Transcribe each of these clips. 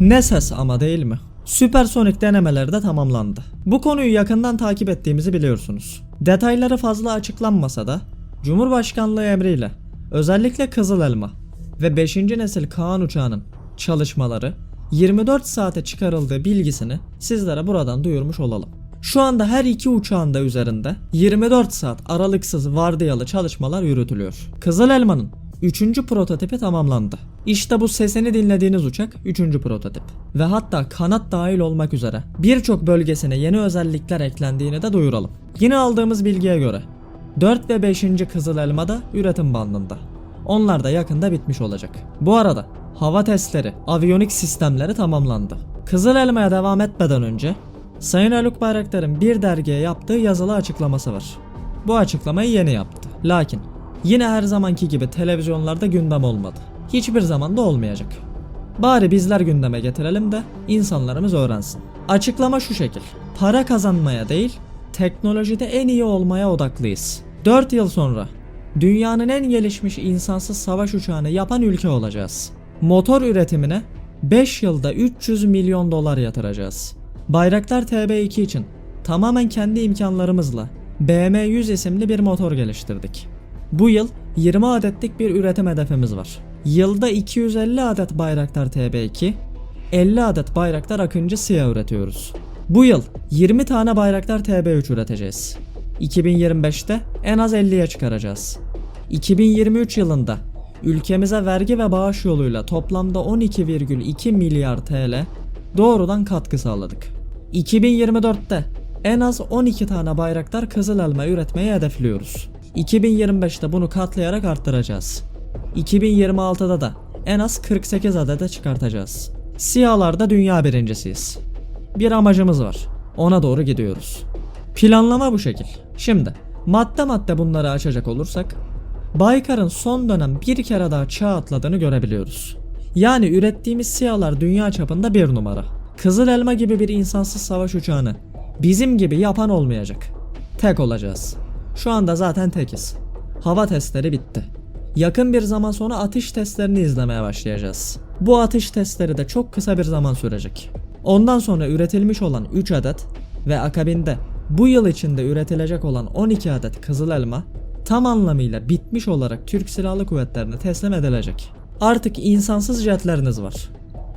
Ne ses ama değil mi? Süpersonik denemeleri de tamamlandı. Bu konuyu yakından takip ettiğimizi biliyorsunuz. Detayları fazla açıklanmasa da Cumhurbaşkanlığı emriyle özellikle Kızıl Elma ve 5. nesil Kaan uçağının çalışmaları 24 saate çıkarıldığı bilgisini sizlere buradan duyurmuş olalım. Şu anda her iki uçağın da üzerinde 24 saat aralıksız vardiyalı çalışmalar yürütülüyor. Kızıl Elma'nın 3. prototipi tamamlandı. İşte bu sesini dinlediğiniz uçak 3. prototip. Ve hatta kanat dahil olmak üzere birçok bölgesine yeni özellikler eklendiğini de duyuralım. Yine aldığımız bilgiye göre 4 ve 5. Kızıl Elma da üretim bandında. Onlar da yakında bitmiş olacak. Bu arada hava testleri, aviyonik sistemleri tamamlandı. Kızıl Elma'ya devam etmeden önce Sayın Haluk Bayraktar'ın bir dergiye yaptığı yazılı açıklaması var. Bu açıklamayı yeni yaptı. Lakin yine her zamanki gibi televizyonlarda gündem olmadı. Hiçbir zaman da olmayacak. Bari bizler gündeme getirelim de insanlarımız öğrensin. Açıklama şu şekil. Para kazanmaya değil, teknolojide en iyi olmaya odaklıyız. 4 yıl sonra dünyanın en gelişmiş insansız savaş uçağını yapan ülke olacağız. Motor üretimine 5 yılda 300 milyon dolar yatıracağız. Bayraktar TB2 için tamamen kendi imkanlarımızla BM100 isimli bir motor geliştirdik. Bu yıl 20 adetlik bir üretim hedefimiz var. Yılda 250 adet Bayraktar TB2, 50 adet Bayraktar Akıncı SİHA üretiyoruz. Bu yıl 20 tane Bayraktar TB3 üreteceğiz. 2025'te en az 50'ye çıkaracağız. 2023 yılında ülkemize vergi ve bağış yoluyla toplamda 12,2 milyar TL doğrudan katkı sağladık. 2024'te en az 12 tane Bayraktar Kızıl Elma üretmeyi hedefliyoruz. 2025'te bunu katlayarak arttıracağız. 2026'da da en az 48 adede çıkartacağız. SİHA'larda dünya birincisiyiz. Bir amacımız var. Ona doğru gidiyoruz. Planlama bu şekil. Şimdi madde madde bunları açacak olursak Baykar'ın son dönem bir kere daha çağ atladığını görebiliyoruz. Yani ürettiğimiz SİHA'lar dünya çapında bir numara. Kızıl Elma gibi bir insansız savaş uçağını bizim gibi yapan olmayacak. Tek olacağız. Şu anda zaten tekiz. Hava testleri bitti. Yakın bir zaman sonra atış testlerini izlemeye başlayacağız. Bu atış testleri de çok kısa bir zaman sürecek. Ondan sonra üretilmiş olan 3 adet ve akabinde bu yıl içinde üretilecek olan 12 adet Kızıl Elma tam anlamıyla bitmiş olarak Türk Silahlı Kuvvetleri'ne teslim edilecek. Artık insansız jetleriniz var.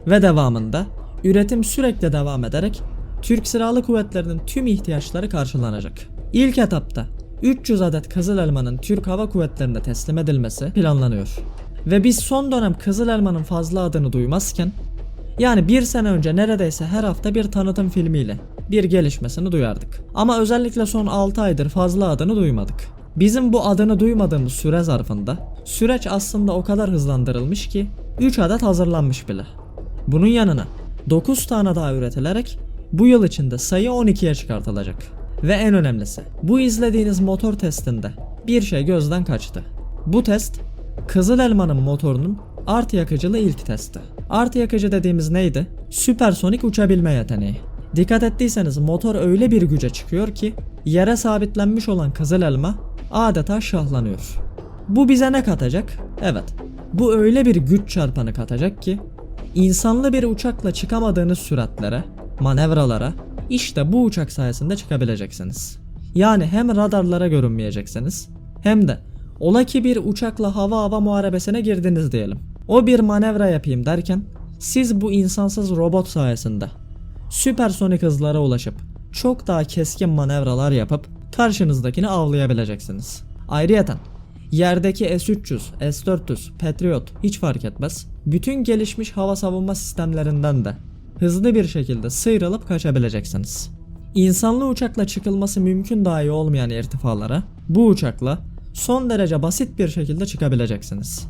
Ve devamında üretim sürekli devam ederek Türk Silahlı Kuvvetleri'nin tüm ihtiyaçları karşılanacak. İlk etapta 300 adet Kızıl Elma'nın Türk Hava Kuvvetleri'ne teslim edilmesi planlanıyor. Ve biz son dönem Kızıl Elma'nın fazla adını duymazken yani bir sene önce neredeyse her hafta bir tanıtım filmiyle bir gelişmesini duyardık. Ama özellikle son 6 aydır fazla adını duymadık. Bizim bu adını duymadığımız süre zarfında süreç aslında o kadar hızlandırılmış ki 3 adet hazırlanmış bile. Bunun yanına 9 tane daha üretilerek bu yıl içinde sayı 12'ye çıkartılacak. Ve en önemlisi bu izlediğiniz motor testinde bir şey gözden kaçtı. Bu test Kızıl Elma'nın motorunun artı yakıcılı ilk testi. Artı yakıcı dediğimiz neydi? Süpersonik uçabilme yeteneği. Dikkat ettiyseniz motor öyle bir güce çıkıyor ki yere sabitlenmiş olan Kızıl Elma adeta şahlanıyor. Bu bize ne katacak? Evet. Bu öyle bir güç çarpanı katacak ki insanlı bir uçakla çıkamadığınız süratlere, manevralara işte bu uçak sayesinde çıkabileceksiniz. Yani hem radarlara görünmeyeceksiniz hem de ola ki bir uçakla hava hava muharebesine girdiniz diyelim. O bir manevra yapayım derken siz bu insansız robot sayesinde süpersonik hızlara ulaşıp çok daha keskin manevralar yapıp karşınızdakini avlayabileceksiniz. Ayrıyeten yerdeki S-300, S-400, Patriot hiç fark etmez. Bütün gelişmiş hava savunma sistemlerinden de hızlı bir şekilde sıyrılıp kaçabileceksiniz. İnsanlı uçakla çıkılması mümkün dahi olmayan irtifalara bu uçakla son derece basit bir şekilde çıkabileceksiniz.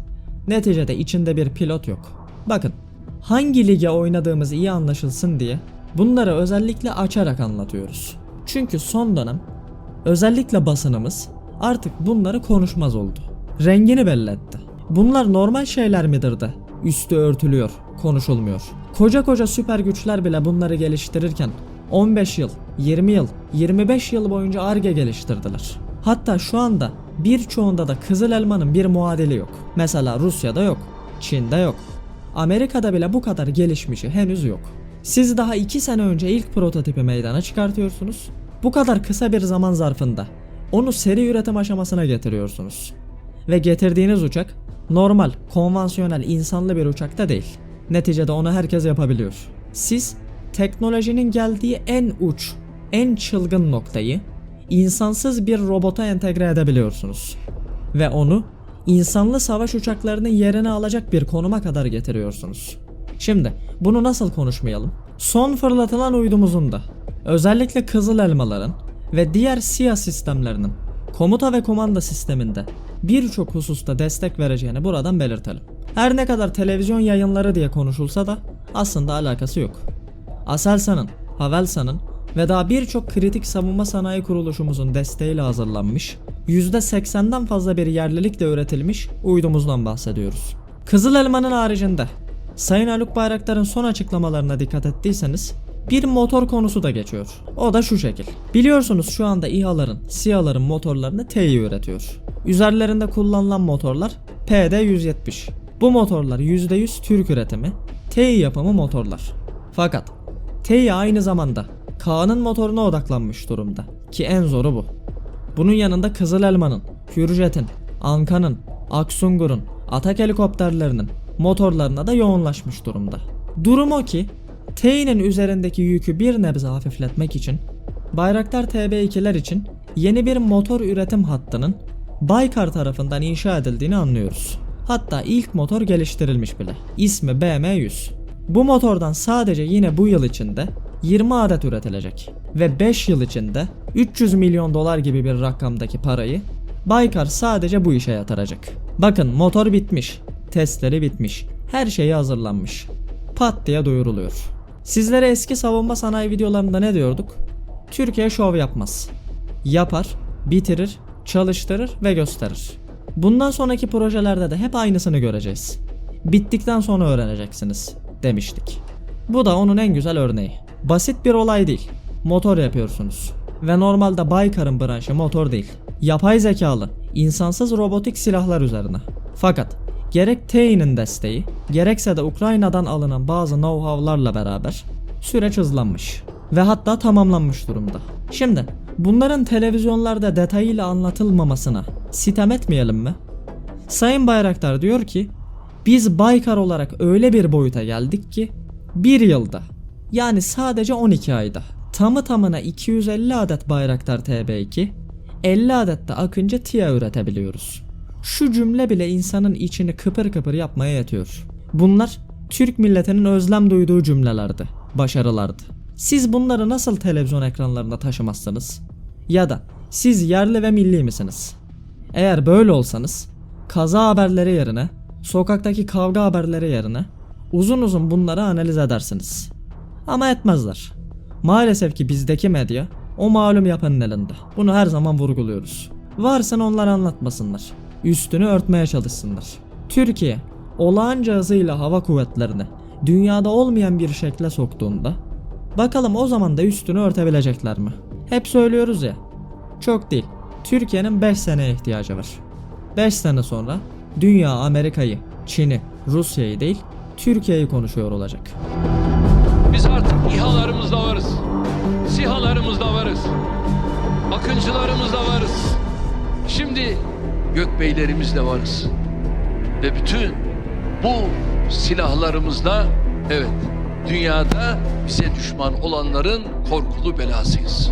Neticede içinde bir pilot yok. Bakın hangi lige oynadığımız iyi anlaşılsın diye bunları özellikle açarak anlatıyoruz. Çünkü son dönem özellikle basınımız artık bunları konuşmaz oldu. Rengini belli etti. Bunlar normal şeyler midir de üstü örtülüyor, konuşulmuyor. Koca koca süper güçler bile bunları geliştirirken 15 yıl, 20 yıl, 25 yıl boyunca ARGE geliştirdiler. Hatta şu anda birçoğunda da Kızıl Elma'nın bir muadili yok. Mesela Rusya'da yok, Çin'de yok. Amerika'da bile bu kadar gelişmişi henüz yok. Siz daha 2 sene önce ilk prototipi meydana çıkartıyorsunuz. Bu kadar kısa bir zaman zarfında onu seri üretim aşamasına getiriyorsunuz. Ve getirdiğiniz uçak normal, konvansiyonel, insanlı bir uçak da değil. Neticede onu herkes yapabiliyor. Siz teknolojinin geldiği en uç, en çılgın noktayı insansız bir robota entegre edebiliyorsunuz. Ve onu insanlı savaş uçaklarının yerini alacak bir konuma kadar getiriyorsunuz. Şimdi bunu nasıl konuşmayalım? Son fırlatılan uydumuzun da özellikle kızıl elmaların ve diğer SİHA sistemlerinin komuta ve komanda sisteminde birçok hususta destek vereceğini buradan belirtelim. Her ne kadar televizyon yayınları diye konuşulsa da aslında alakası yok. Aselsan'ın, Havelsan'ın ve daha birçok kritik savunma sanayi kuruluşumuzun desteğiyle hazırlanmış, %80'den fazla bir yerlilikle üretilmiş uydumuzdan bahsediyoruz. Kızıl Elma'nın haricinde Sayın Haluk Bayraktar'ın son açıklamalarına dikkat ettiyseniz bir motor konusu da geçiyor. O da şu şekil. Biliyorsunuz şu anda İHA'ların, SİHA'ların motorlarını TEİ üretiyor. Üzerlerinde kullanılan motorlar PD-170. Bu motorlar %100 Türk üretimi, TEİ yapımı motorlar. Fakat TEİ aynı zamanda Kaan'ın motoruna odaklanmış durumda. Ki en zoru bu. Bunun yanında Kızıl Elma'nın, Hürjet'in, Anka'nın, Aksungur'un, Atak helikopterlerinin motorlarına da yoğunlaşmış durumda. Durum o ki TEİ'nin üzerindeki yükü bir nebze hafifletmek için Bayraktar TB2'ler için yeni bir motor üretim hattının Baykar tarafından inşa edildiğini anlıyoruz. Hatta ilk motor geliştirilmiş bile. İsmi BM100. Bu motordan sadece yine bu yıl içinde 20 adet üretilecek ve 5 yıl içinde 300 milyon dolar gibi bir rakamdaki parayı Baykar sadece bu işe yatıracak. Bakın motor bitmiş, testleri bitmiş, her şeyi hazırlanmış. Pat diye duyuruluyor. Sizlere eski savunma sanayi videolarında ne diyorduk? Türkiye şov yapmaz. Yapar, bitirir, çalıştırır ve gösterir. Bundan sonraki projelerde de hep aynısını göreceğiz. Bittikten sonra öğreneceksiniz demiştik. Bu da onun en güzel örneği. Basit bir olay değil. Motor yapıyorsunuz. Ve normalde Baykar'ın branşı motor değil. Yapay zekalı, insansız robotik silahlar üzerine. Fakat gerek TEİ'nin desteği, gerekse de Ukrayna'dan alınan bazı know-how'larla beraber süreç hızlanmış ve hatta tamamlanmış durumda. Şimdi bunların televizyonlarda detayıyla anlatılmamasına sitem etmeyelim mi? Sayın Bayraktar diyor ki biz Baykar olarak öyle bir boyuta geldik ki bir yılda yani sadece 12 ayda tamı tamına 250 adet Bayraktar TB2 50 adet de Akıncı TIA üretebiliyoruz. Şu cümle bile insanın içini kıpır kıpır yapmaya yetiyor. Bunlar Türk milletinin özlem duyduğu cümlelerdi, başarılardı. Siz bunları nasıl televizyon ekranlarında taşımazsınız? Ya da siz yerli ve milli misiniz? Eğer böyle olsanız kaza haberleri yerine, sokaktaki kavga haberleri yerine uzun uzun bunları analiz edersiniz. Ama etmezler. Maalesef ki bizdeki medya o malum yapanın elinde. Bunu her zaman vurguluyoruz. Varsın onlar anlatmasınlar. Üstünü örtmeye çalışsınlar. Türkiye olağanca hızıyla hava kuvvetlerini dünyada olmayan bir şekle soktuğunda bakalım o zaman da üstünü örtebilecekler mi? Hep söylüyoruz ya. Çok değil. Türkiye'nin 5 seneye ihtiyacı var. 5 sene sonra dünya Amerika'yı, Çin'i, Rusya'yı değil Türkiye'yi konuşuyor olacak. Biz artık İHA'larımızda varız. SİHA'larımızda varız. Akıncılarımızda varız. Şimdi gökbeylerimizle varız. Ve bütün bu silahlarımızla evet dünyada bize düşman olanların korkulu belasıyız.